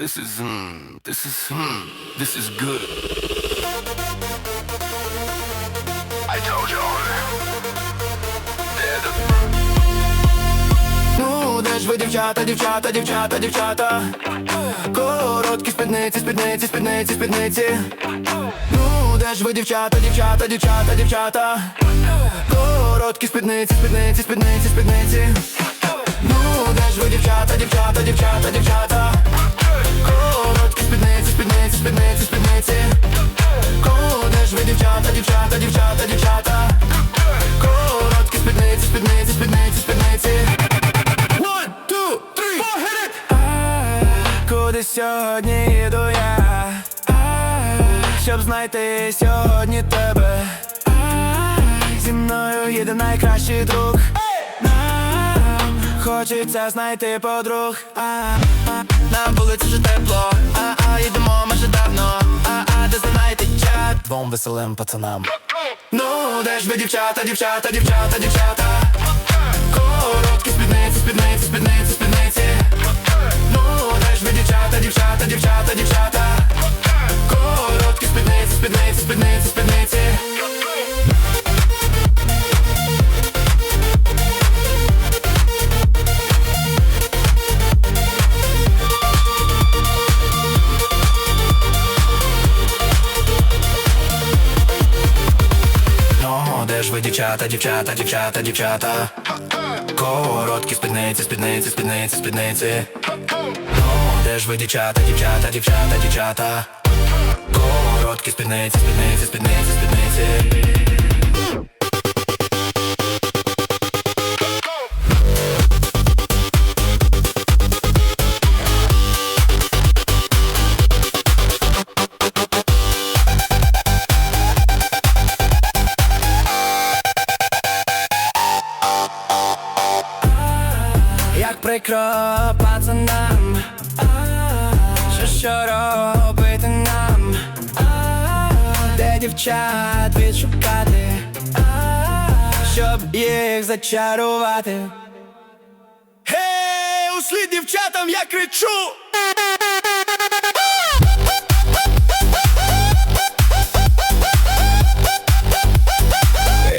this is, hmm, this is, hmm, this is good. I told you Ну, де ж ви, дівчата, дівчата, дівчата, дівчата? Короткі спідниці, спідниці, спідниці, спідниці. Ну, де ж ви, дівчата, дівчата, дівчата, дівчата? Короткі спідниці, спідниці, спідниці, спідниці. Ну, де ж ви, дівчата, дівчата, дівчата, дівчата Куди сьогодні їду я? Щоб знайти сьогодні тебе. Зі мною їде найкращий друг. Нам хочеться знайти подруг. А, а, На вулиці вже тепло. А, а, їдемо майже давно. А, а, де знаєте чат? Двом веселим пацанам. Ну, де ж ви, дівчата, дівчата, дівчата, дівчата? Короткі спідниці, спідниці, спідниці ви, дівчата, дівчата, дівчата, дівчата? Короткі спідниці, спідниці, спідниці, спідниці. Ну, де ж ви, дівчата, дівчата, дівчата, дівчата? Короткі спідниці, спідниці, спідниці, спідниці прикро пацанам Що що робити нам? Де дівчат відшукати? Щоб їх зачарувати? Гей, услід дівчатам я кричу!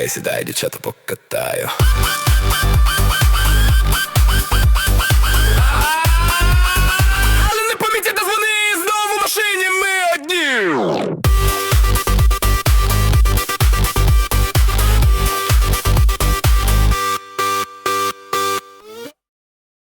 Сідай, дівчата, покату